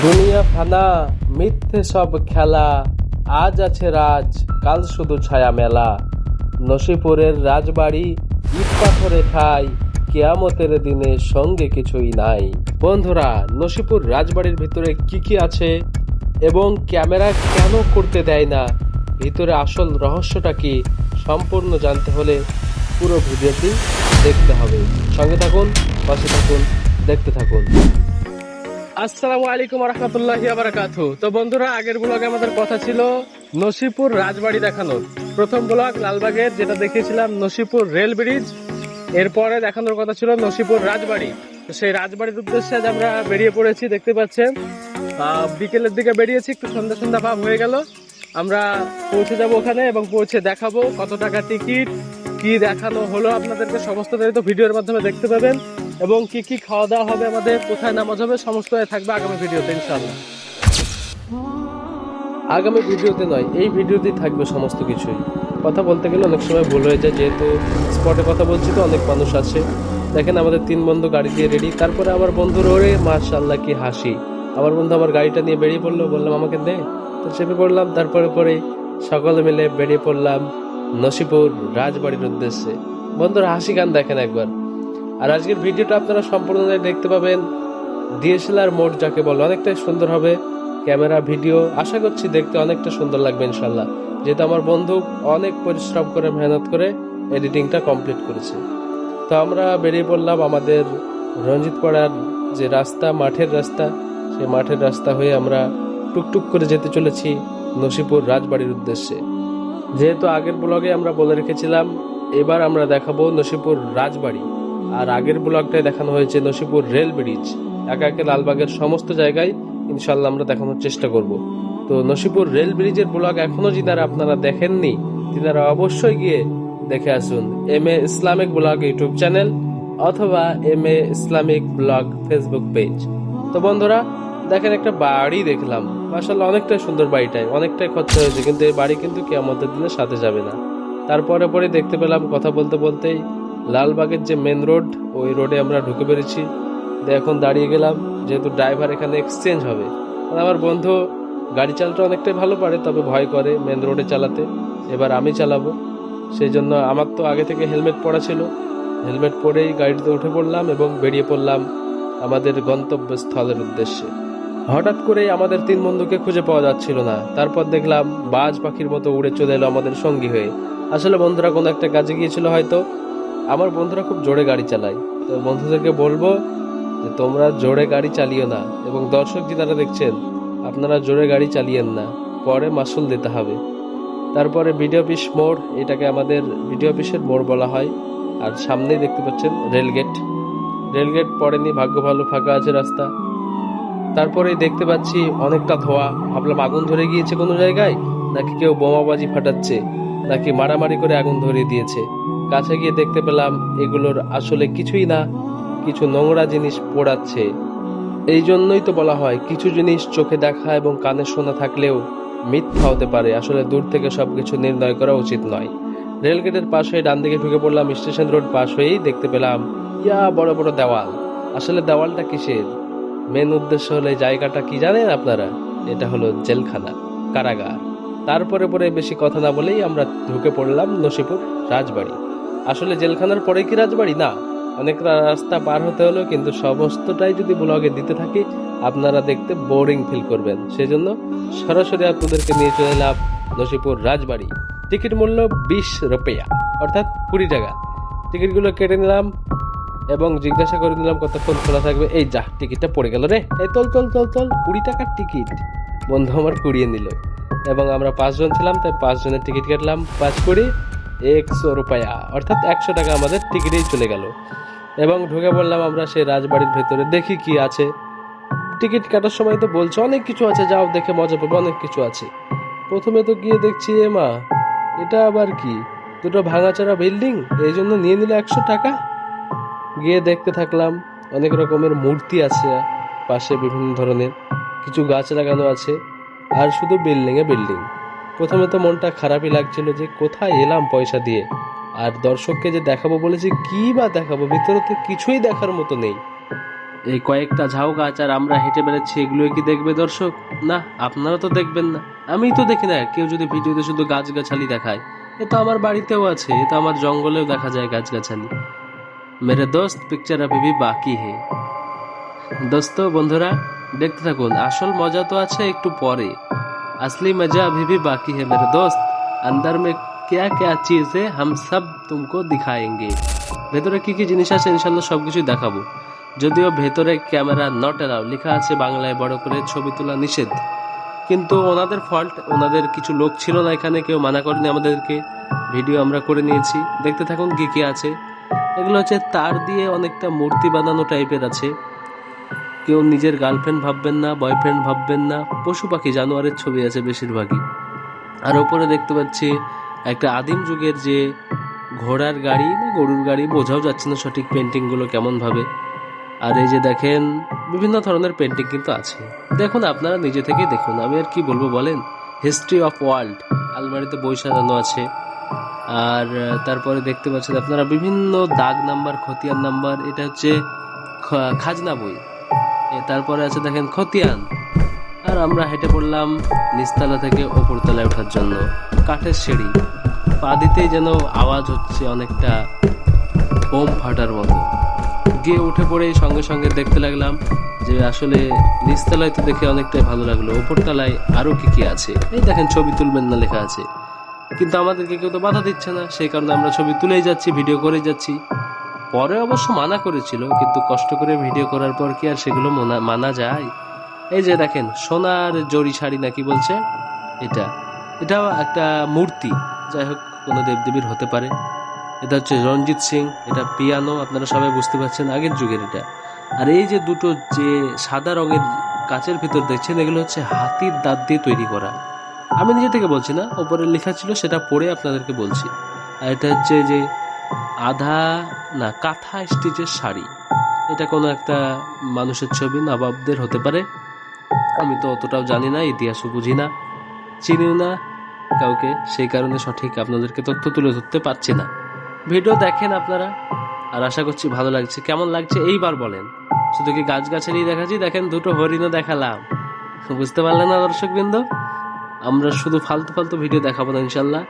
দুনিয়া ফানা, মিথ্যে সব খেলা। আজ আছে রাজ, কাল শুধু ছায়া মেলা। নসিপুরের রাজবাড়ি ইট পাথরে খাই কেয়ামতের দিনে সঙ্গে কিছুই নাই। বন্ধুরা, নসিপুর রাজবাড়ির ভিতরে কি কি আছে? এবং ক্যামেরা কেন করতে দেয় না? ভিতরে আসল রহস্যটা কি? সম্পূর্ণ জানতে হলে পুরো ভিডিওটি দেখতে হবে। সঙ্গে থাকুন, পাশে থাকুন, দেখতে থাকুন। আসসালামু আলাইকুম রহমতুল্লাহি বারাকাতু তো বন্ধুরা, আগের ব্লগে আমাদের কথা ছিল নসিপুর রাজবাড়ি দেখানোর। প্রথম ব্লগ লালবাগের যেটা দেখিয়েছিলাম, নসিপুর রেল ব্রিজ। এরপরে দেখানোর কথা ছিল নসিপুর রাজবাড়ি। সেই রাজবাড়ির উদ্দেশ্যে আজ আমরা বেরিয়ে পড়েছি, দেখতে পাচ্ছেন। বিকেলের দিকে বেরিয়েছি, একটু সন্ধ্যা সন্ধ্যা ভাব হয়ে গেল। আমরা পৌঁছে যাব ওখানে এবং পৌঁছে দেখাবো কত টাকা টিকিট কি দেখানো হলো আপনাদেরকে, সমস্ত তো ভিডিওর মাধ্যমে দেখতে পাবেন। এবং কি কি খাওয়া দাওয়া হবে আমাদের, কোথায় নামাজ হবে, সমস্ত থাকবে আগামী ভিডিওতে ইনশাল্লাহ আগামী ভিডিওতে নয়, এই ভিডিওতেই থাকবে সমস্ত কিছুই। কথা বলতে গেলে অনেক সময় ভুল হয়ে যায়, যেহেতু স্পটে কথা বলছি তো অনেক মানুষ আছে। দেখেন আমাদের তিন বন্ধু গাড়ি দিয়ে রেডি তারপরে আমার বন্ধুর ওরে মার্শাল্লাহ কি হাসি। আমার বন্ধু আমার গাড়িটা নিয়ে বেরিয়ে পড়ল, বললাম, আমাকে দে। তো চেপে পড়লাম, তারপরে পরে সকলে মিলে বেরিয়ে পড়লাম নসিপুর রাজবাড়ির উদ্দেশ্যে। বন্ধুরা হাসি গান দেখেন একবার। আর আজকের ভিডিওটা আপনারা সম্পূর্ণ দেখতে পাবেন। ডিএসএলআর মোড যাকে বলে অনেকটাই সুন্দর হবে। ক্যামেরা, ভিডিও, আশা করছি দেখতে অনেকটা সুন্দর লাগবে ইনশাল্লাহ যেহেতু আমার বন্ধু অনেক পরিশ্রম করে, মেহনত করে এডিটিংটা কমপ্লিট করেছে। তো আমরা বেরিয়ে পড়লাম আমাদের রঞ্জিত পাড়ার যে রাস্তা, মাঠের রাস্তা। সেই মাঠের রাস্তা হয়ে আমরা টুকটুক করে যেতে চলেছি নসিপুর রাজবাড়ির উদ্দেশ্যে। যেহেতু আগের ব্লগে আমরা বলে রেখেছিলাম, এবার আমরা দেখাবো নসিপুর রাজবাড়ি। আর আগের ব্লগটায় দেখানো হয়েছে নসিপুর রেল ব্রিজ। একা একে লালবাগের সমস্ত জায়গায় ইনশাল্লাহ আমরা দেখানোর চেষ্টা করব। তো নসিপুর রেল ব্রিজের ব্লগ এখনও যারা আপনারা দেখেননি, তিনারা অবশ্যই গিয়ে দেখে আসুন। M A Islamic blog YouTube channel অথবা M A Islamic blog Facebook page. তো বন্ধুরা, দেখেন একটা বাড়ি দেখলাম। মাসাল্লাহ অনেকটাই সুন্দর বাড়িটাই, অনেকটাই খরচা হয়েছে, কিন্তু এই বাড়ি কিন্তু কি আমাদের দিনের সাথে যাবে না। তারপরে পরে দেখতে পেলাম কথা বলতে বলতেই লালবাগের যে মেন রোড ওই রোডে আমরা ঢুকে পেরেছি এখন দাঁড়িয়ে গেলাম, যেহেতু ড্রাইভার এখানে এক্সচেঞ্জ হবে। আমার বন্ধু, গাড়ি চালাতে অনেকটাই ভালো পারে, তবে ভয় করে মেন রোডে চালাতে। এবার আমি চালাবো। সেই জন্য আমার তো আগে থেকে হেলমেট পরা ছিল। হেলমেট পরেই গাড়িতে উঠে পড়লাম এবং বেরিয়ে পড়লাম আমাদের গন্তব্যস্থলের উদ্দেশ্যে। হঠাৎ করেই আমাদের তিন বন্ধুকে খুঁজে পাওয়া যাচ্ছিল না। তারপর দেখলাম বাজ পাখির মতো উড়ে চলে এলো আমাদের সঙ্গী হয়ে। আসলে বন্ধুরা কোনো একটা কাজে গিয়েছিল হয়তো। আমার বন্ধুরা খুব জোরে গাড়ি চালায়। তো বন্ধুদেরকে বলব যে তোমরা জোরে গাড়ি চালিও না এবং দর্শক যারা দেখছেন, আপনারা জোরে গাড়ি চালিয়েন না, পরে মাসুল দিতে হবে। তারপরে বিডিও অফিস মোড়, এটাকে আমাদের বিডিও অফিসের মোড় বলা হয়। আর সামনেই দেখতে পাচ্ছেন রেলগেট রেলগেট পড়েনি, ভাগ্য ভালো, ফাঁকা আছে রাস্তা। তারপরেই দেখতে পাচ্ছি অনেকটা ধোয়া। ভাবলাম আগুন ধরে গিয়েছে কোনো জায়গায়? নাকি কেউ বোমাবাজি ফাটাচ্ছে? নাকি মারামারি করে আগুন ধরিয়ে দিয়েছে? কাছে গিয়ে দেখতে পেলাম এগুলোর আসলে কিছুই না, কিছু নোংরা জিনিস পোড়াচ্ছে। এই জন্যই তো বলা হয়, কিছু জিনিস চোখে দেখা এবং কানে শোনা থাকলেও মিথ্যা হতে পারে। আসলে দূর থেকে সবকিছু নির্ণয় করা উচিত নয়। রেলগেটের পাশে ডান দিকে ঢুকে পড়লাম, স্টেশন রোড পাশ হয়েই দেখতে পেলাম, ইয়া, বড় বড় দেওয়াল। আসলে দেওয়ালটা কিসের? মেন উদ্দেশ্য হলে জায়গাটা কি জানেন আপনারা? এটা হলো জেলখানা, কারাগার। তারপরে পরে বেশি কথা না বলেই আমরা ঢুকে পড়লাম নসিপুর রাজবাড়ি। আসলে জেলখানার পরে কি রাজবাড়ি? না, অনেক রাস্তা পার হতে হলো কিন্তু সমস্তটাই যদি ব্লগে দিতে থাকি, আপনারা দেখতে বোরিং ফিল করবেন। সেজন্য সরাসরি আপনাদেরকে নিয়ে চলে এলাম নসিপুর রাজবাড়ি। টিকিট মূল্য বিশ রুপিয়া, অর্থাৎ কুড়ি টাকা। টিকিটগুলো কেটে নিলাম এবং জিজ্ঞাসা করে নিলাম কতক্ষণ খোলা থাকবে। এই যা, টিকিটটা পড়ে গেল রে। এই চল চল চল চল কুড়ি টাকার টিকিট। বন্ধু আমার কুড়িয়ে নিল। এবং আমরা পাঁচজন ছিলাম, তাই পাঁচজনের টিকিট কাটলাম। পাঁচ কুড়ি একশো রুপায়া। অর্থাৎ একশো টাকা আমাদের টিকিটেই চলে গেল। এবং ঢুকে পড়লাম আমরা সেই রাজবাড়ির ভেতরে। দেখি কি আছে। টিকিট কাটার সময় তো বলছে, অনেক কিছু আছে, যাও দেখে মজা পাবে, অনেক কিছু আছে। প্রথমে তো গিয়ে দেখছি, এ মা, এটা আবার কি? দুটো ভাঙাচোরা বিল্ডিং, এই জন্য নিয়ে নিলে একশো টাকা। গিয়ে দেখতে থাকলাম, অনেক রকমের মূর্তি আছে পাশে, বিভিন্ন ধরনের। কিছু গাছ লাগানো আছে, আর শুধু বিল্ডিং এ বিল্ডিং। প্রথমে তো মনটা খারাপই লাগছিল যে কোথায় এলাম পয়সা দিয়ে। আর দর্শককে যে দেখাবো বলেছি, কি বা দেখাবো? ভিতরে তো কিছুই দেখার মতো নেই। এই কয়েকটা ঝাউ গাছ আর আমরা হেঁটে বেড়াচ্ছি, এগুলোই কি দেখবে দর্শক? না, আপনারা তো দেখবেন না। আমি তো দেখি না, কেউ যদি ভিডিওতে শুধু গাছগাছালি দেখায়। এ তো আমার বাড়িতেও আছে, এ তো আমার জঙ্গলেও দেখা যায় গাছগাছালি। মেরে দোস্ত পিকচার আপি বাকি হে। দোস্ত, বন্ধুরা, দেখতে থাকুন, আসল মজা তো আছে একটু পরে। असली मजा अभी भी बाकी है मेरे दोस्त अंदर में क्या क्या चीज है हम सब तुमको दिखाएंगे ভেতরে কি কি জিনিস আছে ইনশাল্লাহ সবকিছু দেখাবো যদিও ভেতরে ক্যামেরা নট এলাও লেখা আছে বাংলায় বড় করে ছবি তোলা নিষেধ কিন্তু ওনাদের ফল্ট ওনাদের কিছু লোক ছিল না এখানে কেউ মানা করেনি আমাদেরকে ভিডিও আমরা করে নিয়েছি দেখতে থাকুন কি কি আছে এগুলো হচ্ছে তার দিয়ে অনেকটা মূর্তি বানানো টাইপের আছে কেউ নিজের গার্লফ্রেন্ড ভাববেন না বয়ফ্রেন্ড ভাববেন না। পশু পাখি, জানোয়ারের ছবি আছে বেশিরভাগই। আর ওপরে দেখতে পাচ্ছি একটা আদিম যুগের যে ঘোড়ার গাড়ি না, গরুর গাড়ি, বোঝাও যাচ্ছে না সঠিক পেন্টিংগুলো কেমনভাবে। আর এই যে দেখেন, বিভিন্ন ধরনের পেন্টিং কিন্তু আছে। দেখুন, আপনারা নিজে থেকেই দেখুন। আমি আর কি বলব বলেন? হিস্ট্রি অফ ওয়ার্ল্ড আলমারিতে বই সাজানো আছে। আর তারপরে দেখতে পাচ্ছেন আপনারা বিভিন্ন দাগ নাম্বার, খতিয়ান নাম্বার, এটা হচ্ছে খাজনা বই। তারপরে আছে দেখেন খতিয়ান। আর আমরা হেঁটে পড়লাম নিচতলা থেকে ওপরতলায় ওঠার জন্য। কাঠের সিঁড়ি। পা দিতেই যেন আওয়াজ হচ্ছে অনেকটা বোম ফাটার মতো। গিয়ে উঠে পড়েই সঙ্গে সঙ্গে দেখতে লাগলাম যে আসলে নিচতলায় তো দেখে অনেকটাই ভালো লাগল। ওপরতলায় আরও কি কি আছে? এই দেখেন ছবি তুলবেন না লেখা আছে। কিন্তু আমাদেরকে কেউ তো বাধা দিচ্ছে না। সেই কারণে আমরা ছবি তুলেই যাচ্ছি, ভিডিও করে যাচ্ছি। পরে অবশ্য মানা করেছিল, কিন্তু কষ্ট করে ভিডিও করার পর কি আর সেগুলো মানা- যায়? এই যে দেখেন, সোনার জরি শাড়ি নাকি বলছে? এটা। এটাও একটা মূর্তি। যাই হোক, কোনো দেবদেবীর হতে পারে। এটা হচ্ছে রঞ্জিত সিং, এটা পিয়ানো, আপনারা সবাই বুঝতে পারছেন, আগের যুগের এটা। আর এই যে দুটো যে সাদা রঙের কাচের ভিতর দেখছেন, এগুলো হচ্ছে হাতির দাঁত দিয়ে তৈরি করা। আমি নিজে থেকে বলছি না, ওপরে লেখা ছিল, সেটা পড়ে আপনাদেরকে বলছি। আর এটা হচ্ছে যে আধা না, কাঁথা স্টিচের শাড়ি। এটা কোনো একটা মানুষের ছবি, নবাবদের হতে পারে। আমি তো অতটাও জানি না, ইতিহাসও বুঝি না, চিনিও না কাউকে। সেই কারণে সঠিক আপনাদেরকে তথ্য তুলে ধরতে পারছি না। ভিডিও দেখেন আপনারা, আর আশা করছি ভালো লাগছে। কেমন লাগছে এইবার বলেন। শুধু কি গাছগাছালি দেখাচ্ছি? দেখেন দুটো হরিণও দেখালাম। বুঝতে পারলেন না দর্শকবৃন্দ? আমরা শুধু ফালতু ফালতু ভিডিও দেখাবো না ইনশাল্লাহ।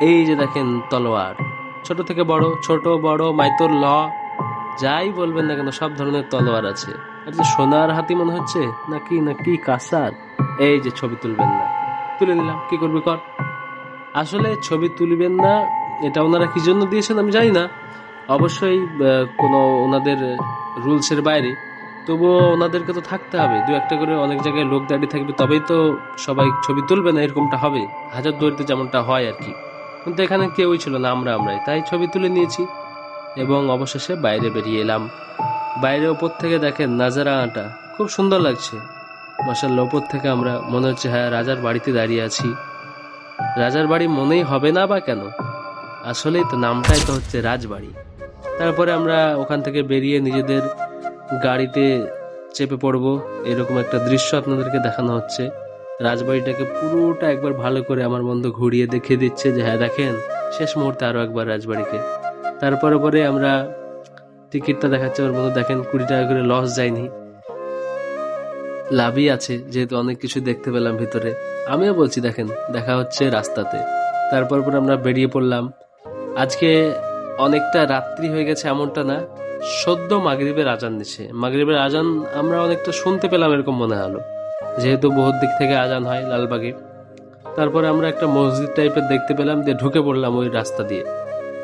এই যে দেখেন তলোয়ার। ছোট থেকে বড়, ছোট, বড়, মাইতোর ল, যাই বলবেন না কেন, সব ধরনের তলোয়ার আছে। আর যে সোনার হাতি মনে হচ্ছে? নাকি নাকি কাসার? এই যে ছবি তুলবেন না। তুলে নিলাম, কি করবি কর? আসলে ছবি তুলবেন না, এটা ওনারা কি জন্য দিয়েছেন আমি জানি না। অবশ্যই কোনো ওনাদের রুলসের বাইরে। তবুও ওনাদেরকে তো থাকতে হবে। দু একটা করে অনেক জায়গায় লোক দাঁড়িয়ে থাকবে, তবেই তো সবাই ছবি তুলবে না, এরকমটা হবে। হাজার দুয়ারিতে যেমনটা হয় আর কি। কিন্তু এখানে কেউই ছিল না, আমরা আমরাই। তাই ছবি তুলে নিয়েছি এবং অবশেষে বাইরে বেরিয়ে এলাম। বাইরে ওপর থেকে দেখেন নাজারা আটা। খুব সুন্দর লাগছে। মাসাল্লাহ ওপর থেকে আমরা, মনে হচ্ছে হ্যাঁ রাজার বাড়িতে দাঁড়িয়ে আছি। রাজার বাড়ি মনেই হবে না বা কেন? আসলেই তো নামটাই তো হচ্ছে রাজবাড়ি। তারপরে আমরা ওখান থেকে বেরিয়ে নিজেদের গাড়িতে চেপে পড়ব। এরকম একটা দৃশ্য আপনাদেরকে দেখানো হচ্ছে। রাজবাড়িটাকে পুরোটা একবার ভালো করে আমার বন্ধু ঘুরিয়ে দেখিয়ে দিচ্ছে যে হ্যাঁ দেখেন, শেষ মুহূর্তে আরও একবার রাজবাড়িকে। তারপরে পরে আমরা টিকিটটা দেখাচ্ছে আমার বন্ধু দেখেন কুড়ি টাকা করে লস যায়নি। লাভই আছে, যেহেতু অনেক কিছু দেখতে পেলাম ভিতরে। আমিও বলছি, দেখেন, দেখা হচ্ছে রাস্তাতে। তারপর পর আমরা বেরিয়ে পড়লাম। আজকে অনেকটা রাত্রি হয়ে গেছে এমনটা না, সদ্য মাগরিবের আজান দিচ্ছে মাগরিবের আজান আমরা অনেকটা শুনতে পেলাম এরকম মনে হলো। যেহেতু বহুত দিক থেকে আজান হয় লালবাগে। তারপরে আমরা একটা মসজিদ টাইপের দেখতে পেলাম দিয়ে ঢুকে পড়লাম ওই রাস্তা দিয়ে।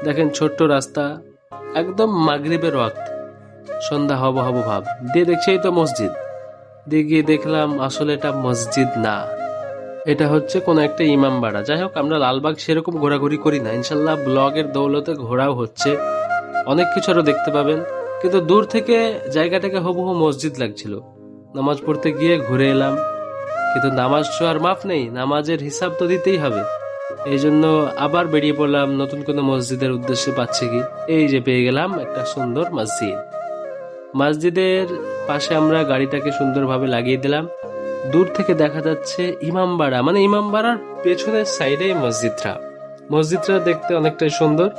দেখেন ছোট্ট রাস্তা, একদম মাগরিবের ওয়াক্ত। সন্ধ্যা হব হব ভাব। দিয়ে দেখছি এই তো মসজিদ। দিয়ে গিয়ে দেখলাম আসলে এটা মসজিদ না। এটা হচ্ছে কোনো একটা ইমামবাড়া যাই হোক, আমরা লালবাগ সেরকম ঘোরাঘুরি করি না। ইনশাল্লাহ ব্লগের দৌলতে ঘোরাও হচ্ছে। অনেক কিছু আরও দেখতে পাবেন। কিন্তু দূর থেকে জায়গাটাকে হুবহু মসজিদ লাগছিল। নামাজ পড়তে গিয়ে ঘুরে এলাম। কিন্তু নামাজ আর মাপ নেই, নামাজের হিসাব তো দিতেই হবে। এই জন্য আবার বেরিয়ে পড়লাম নতুন কোনো মসজিদের উদ্দেশ্যে পাচ্ছে কি? এই যে পেয়ে গেলাম একটা সুন্দর মসজিদ। মসজিদের পাশে আমরা গাড়িটাকে সুন্দরভাবে লাগিয়ে দিলাম। দূর থেকে দেখা যাচ্ছে ইমামবাড়া মানে ইমামবাড়ার পেছনের সাইডে মসজিদটা। মসজিদটা দেখতে অনেকটাই সুন্দর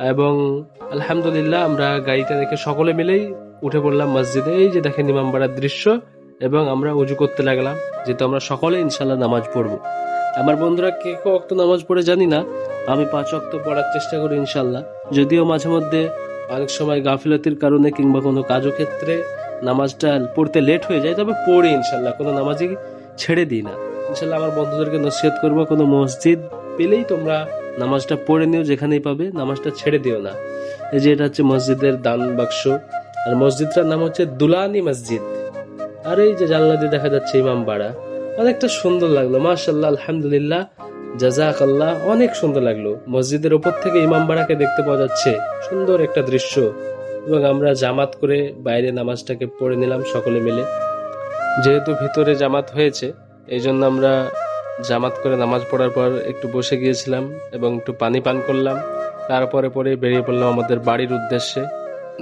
এবং আলহামদুলিল্লাহ আমরা গাড়িটা দেখে সকলে মিলেই উঠে পড়লাম মসজিদে। এই যে দেখেন ইমামবাড়ার দৃশ্য এবং আমরা উজু করতে লাগলাম, যেহেতু আমরা সকলে ইনশাল্লাহ নামাজ পড়ব। আমার বন্ধুরা, কে অক্ত নামাজ পড়ে জানি না, আমি পাঁচ অক্ত পড়ার চেষ্টা করি ইনশাল্লাহ যদিও মাঝে মধ্যে অনেক সময় গাফিলতির কারণে কিংবা কোনো কাজও ক্ষেত্রে নামাজটা পড়তে লেট হয়ে যায়, তবে পড়ি ইনশাল্লাহ কোনো নামাজই ছেড়ে দিই না। ইনশাল্লাহ আমার বন্ধুদেরকে নসিহত করব, কোনো মসজিদ পেলেই তোমরা নামাজটা পড়ে নিও, যেখানেই পাবে, নামাজটা ছেড়ে দিও না। এই যে এটা হচ্ছে মসজিদের দান বাক্স। আর মসজিদটার নাম হচ্ছে দুলানি মসজিদ। আর এই যে জানলা দিয়ে দেখা যাচ্ছে ইমাম বাড়া, অনেকটা সুন্দর লাগল। মাশাল্লাহ আলহামদুলিল্লাহ জাজাক আল্লাহ অনেক সুন্দর লাগল। মসজিদের ওপর থেকে ইমাম বাড়াকে দেখতে পাওয়া যাচ্ছে সুন্দর একটা দৃশ্য। এবং আমরা জামাত করে বাইরে নামাজটাকে পড়ে নিলাম সকলে মিলে। যেহেতু ভিতরে জামাত হয়েছে, এই জন্য আমরা জামাত করে নামাজ পড়ার পর একটু বসে গিয়েছিলাম এবং একটু পানি পান করলাম। তারপরে পরে বেরিয়ে পড়লাম আমাদের বাড়ির উদ্দেশ্যে।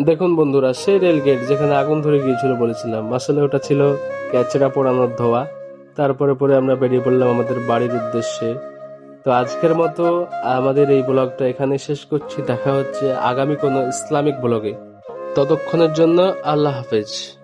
দেখুন বন্ধুরা, সেই রেলগেট যেখানে আগুন ধরে গিয়েছিল বলেছিলাম, আসলে ওটা ছিল ক্যাচেরা পোড়ানোর ধোয়া। তারপরে পরে আমরা বেরিয়ে পড়লাম আমাদের বাড়ির উদ্দেশ্যে। তো আজকের মতো আমাদের এই ব্লগটা এখানে শেষ করছি। দেখা হচ্ছে আগামী কোনো ইসলামিক ব্লগে। ততক্ষণের জন্য আল্লাহ হাফেজ।